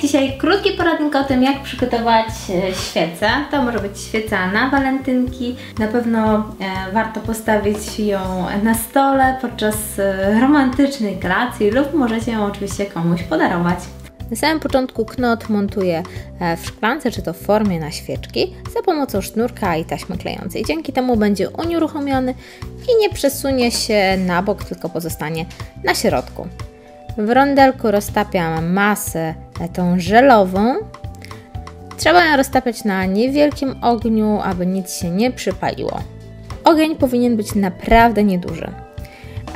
Dzisiaj krótki poradnik o tym, jak przygotować e, świecę. To może być świeca na walentynki. Na pewno e, warto postawić ją na stole podczas e, romantycznej kolacji lub możecie ją oczywiście komuś podarować. Na samym początku knot montuję w szklance, czy to w formie na świeczki, za pomocą sznurka i taśmy klejącej. Dzięki temu będzie unieruchomiony i nie przesunie się na bok, tylko pozostanie na środku. W rondelku roztapiam masę tą żelową. Trzeba ją roztapiać na niewielkim ogniu, aby nic się nie przypaliło. Ogień powinien być naprawdę nieduży.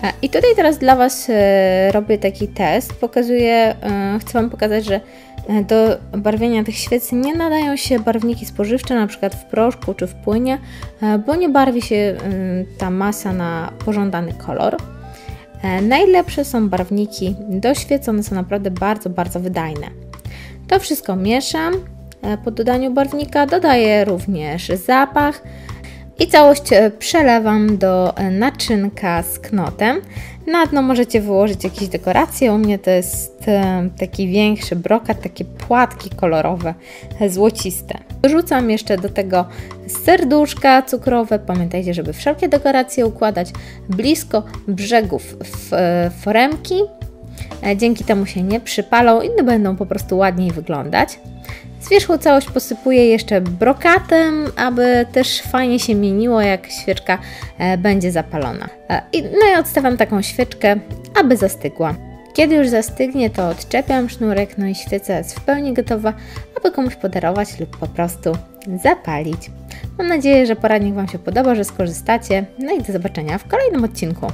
E, I tutaj teraz dla Was e, robię taki test. Pokazuję, chcę Wam pokazać, że do barwienia tych świec nie nadają się barwniki spożywcze, na przykład w proszku czy w płynie, bo nie barwi się ta masa na pożądany kolor. E, najlepsze są barwniki do świec, one są naprawdę bardzo, bardzo wydajne. To wszystko mieszam. E, po dodaniu barwnika dodaję również zapach i całość e, przelewam do naczynka z knotem. Na dno możecie wyłożyć jakieś dekoracje. U mnie to jest taki większy brokat, takie płatki kolorowe, złociste. Wrzucam jeszcze do tego serduszka cukrowe. Pamiętajcie, żeby wszelkie dekoracje układać blisko brzegów foremki. E, dzięki temu się nie przypalą i będą po prostu ładniej wyglądać. Z wierzchu całość posypuję jeszcze brokatem, aby też fajnie się mieniło, jak świeczka e, będzie zapalona. E, no i odstawiam taką świeczkę, aby zastygła. Kiedy już zastygnie, to odczepiam sznurek, no i świeca jest w pełni gotowa, aby komuś podarować lub po prostu zapalić. Mam nadzieję, że poradnik Wam się podoba, że skorzystacie. No i do zobaczenia w kolejnym odcinku.